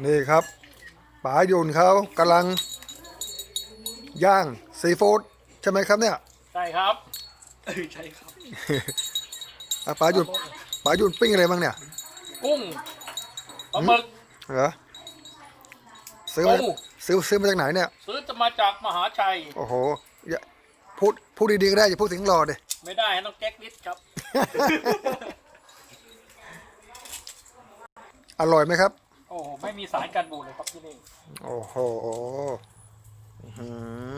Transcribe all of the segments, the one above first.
นี่ครับป๋ายุนเขากำลัง ย่างซีฟู้ดใช่ไหมครับเนี่ยใช่ครับเออใช่ครับอะป๋ายุนป๋ายุนปิ้งอะไรบ้างเนี่ยกุ้งปลาหมึกเหรอซื้อมาโอ้ซื้อซื้อมาจากไหนเนี่ย ซื้อจะมาจากมหาชัย โอ้โหอย่าพูดพูดดีๆก็ได้อย่าพูดถึงรอดิไม่ได้ต้องแก๊กนิดครับ อร่อยไหมครับโอ้โห ไม่มีสารกันบูดเลยครับที่นี่โอ้โหอื้อหื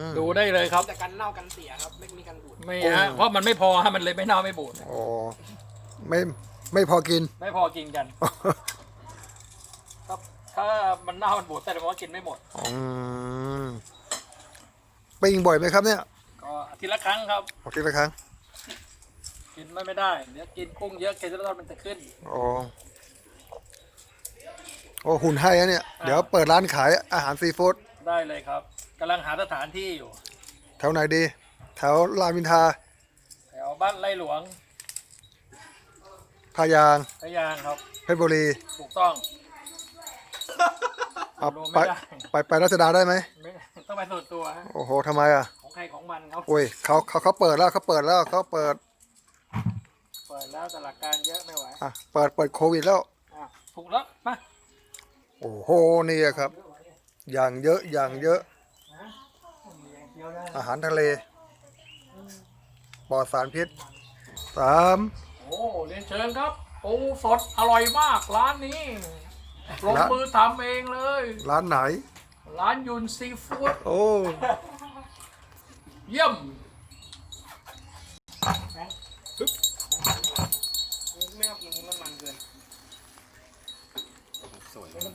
อดูได้เลยครับ แต่กันเน่ากันเสียครับ ไม่มีกันบูดไม่ฮะเพราะมันไม่พอฮะมันเลยไม่เน่าไม่บูด โอ้ไม่ไม่พอกิน ไม่พอกินกันครับถ้ามันเน่ามันบูดแต่ว่ากินไม่หมด อืมปิ้งบ่อยไหมครับเนี่ยก็อาทิตย์ละครั้งครับอาทิตย์ละครั้งกินไม่ไม่ได้เดี๋ยวกินกุ้งเยอะเคสเตอรอลมันจะขึ้นโอ้ โอ้หุ่นให้อะเนี่ย เดี๋ยวเปิดร้านขายอาหารซีฟู้ดได้เลยครับกำลังหาสถานที่อยู่ แถวไหนดี แถวรามอินทราแถวบ้านไร่หลวงพายางพะยางครับ เพชรบุรีถูกต้อง เอารวมไปไม่ได้ ไปไปรัชดาได้ไหมไม่ต้องไปส่วนตัวฮะโอ้โหทำไมอะของใครของมันครับโอ้ยเขาเขาเขาเปิดแล้วเขาเปิดแล้วเขาเปิดเปิดแล้วแต่หลักการเยอะไม่ไหวอะเปิดเปิดโควิดแล้ว อะถูกแล้วมา โอ้โหนี่อะครับ อย่างเยอะอย่างเยอะ อาหารทะเลปลอดสารพิษสามโอ้เรียนเชิญครับปูสดอร่อยมากร้านนี้ลงมือทำเองเลย ร้านไหน ร้านยุนซีฟู้ดโอ้ เยี่ยม